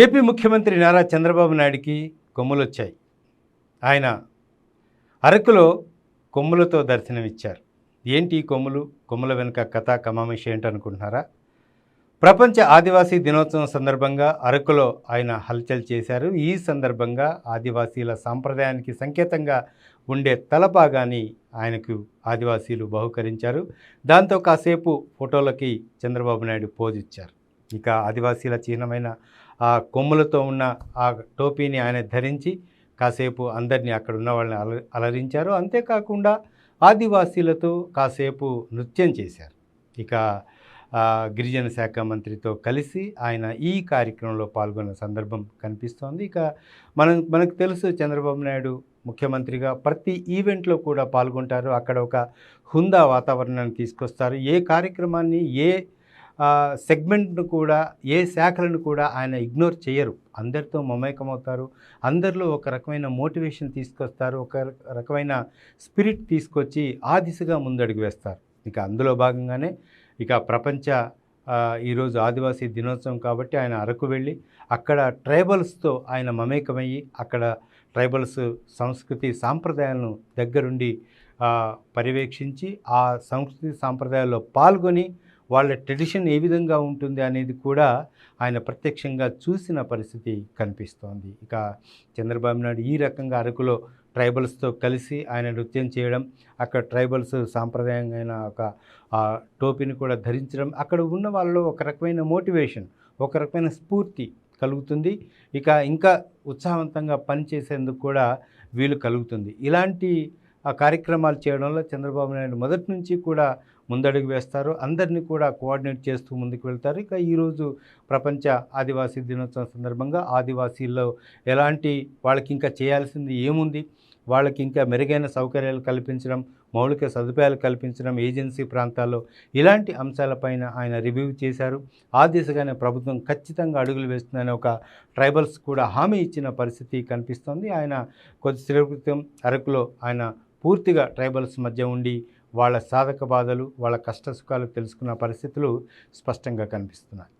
AP ముఖ్యమంత్రి నారా చంద్రబాబు నాయుడికి కొమ్ములు వచ్చాయి ఆయన అరకులో కొమ్ములతో దర్శనమిచ్చారు. ఏంటి ఈ కొమ్ములు? కొమ్ముల వెనుక కథ కమామేషి ఏంటనుకుంటున్నారా? ప్రపంచ ఆదివాసీ దినోత్సవం సందర్భంగా అరకులో ఆయన హల్చల్ చేశారు. ఈ సందర్భంగా ఆదివాసీల సాంప్రదాయానికి సంకేతంగా ఉండే తలపాగాని ఆయనకు ఆదివాసీలు బహుకరించారు. దాంతో కాసేపు ఫోటోలకి చంద్రబాబు నాయుడు పోజ్ ఇచ్చారు. ఇక ఆదివాసీల చిహ్నమైన ఆ కొమ్ములతో ఉన్న ఆ టోపీని ఆయన ధరించి కాసేపు అందరినీ అక్కడ ఉన్న వాళ్ళని అల అలరించారు. అంతేకాకుండా ఆదివాసీలతో కాసేపు నృత్యం చేశారు. ఇక గిరిజన శాఖ మంత్రితో కలిసి ఆయన ఈ కార్యక్రమంలో పాల్గొన్న సందర్భం కనిపిస్తోంది. ఇక మనం మనకు తెలుసు చంద్రబాబు నాయుడు ముఖ్యమంత్రిగా ప్రతి ఈవెంట్లో కూడా పాల్గొంటారు. అక్కడ ఒక హుందా వాతావరణాన్ని తీసుకొస్తారు. ఏ కార్యక్రమాన్ని ఏ సెగ్మెంట్ను కూడా ఏ శాఖలను కూడా ఆయన ఇగ్నోర్ చేయరు. అందరితో మమేకమవుతారు. అందరిలో ఒక రకమైన మోటివేషన్ తీసుకొస్తారు. ఒక రకమైన స్పిరిట్ తీసుకొచ్చి ఆ దిశగా ముందడుగు వేస్తారు. ఇక అందులో భాగంగానే ఇక ప్రపంచ ఈరోజు ఆదివాసీ దినోత్సవం కాబట్టి ఆయన అరకు వెళ్ళి అక్కడ ట్రైబల్స్తో ఆయన మమేకమయ్యి అక్కడ ట్రైబల్స్ సంస్కృతి సాంప్రదాయాలను దగ్గరుండి పర్యవేక్షించి ఆ సంస్కృతి సాంప్రదాయాల్లో పాల్గొని వాళ్ళ ట్రెడిషన్ ఏ విధంగా ఉంటుంది అనేది కూడా ఆయన ప్రత్యక్షంగా చూసిన పరిస్థితి కనిపిస్తోంది. ఇక చంద్రబాబు నాయుడు ఈ రకంగా అరకులో ట్రైబల్స్తో కలిసి ఆయన నృత్యం చేయడం అక్కడ ట్రైబల్స్ సాంప్రదాయంగా ఒక టోపీని కూడా ధరించడం అక్కడ ఉన్న వాళ్ళలో ఒక రకమైన మోటివేషన్ ఒక రకమైన స్ఫూర్తి కలుగుతుంది. ఇక ఇంకా ఉత్సాహవంతంగా పనిచేసేందుకు కూడా వీలు కలుగుతుంది. ఇలాంటి ఆ కార్యక్రమాలు చేయడంలో చంద్రబాబు నాయుడు మొదటి నుంచి కూడా ముందడుగు వేస్తారు. అందరినీ కూడా కోఆర్డినేట్ చేస్తూ ముందుకు వెళ్తారు. ఇక ఈరోజు ప్రపంచ ఆదివాసీ దినోత్సవం సందర్భంగా ఆదివాసీల్లో ఎలాంటి వాళ్ళకి ఇంకా చేయాల్సింది ఏముంది? వాళ్ళకి ఇంకా మెరుగైన సౌకర్యాలు కల్పించడం మౌలిక సదుపాయాలు కల్పించడం ఏజెన్సీ ప్రాంతాల్లో ఇలాంటి అంశాలపైన ఆయన రివ్యూ చేశారు. ఆ దిశగానే ప్రభుత్వం ఖచ్చితంగా అడుగులు వేస్తుందని ఒక ట్రైబల్స్ కూడా హామీ ఇచ్చిన పరిస్థితి కనిపిస్తోంది. ఆయన కొద్దిసేపు క్రితం అరకులో ఆయన పూర్తిగా ట్రైబల్స్ మధ్య ఉండి వాళ్ళ సాధక బాధలు వాళ్ళ కష్ట సుఖాలు తెలుసుకున్న పరిస్థితులు స్పష్టంగా కనిపిస్తున్నాయి.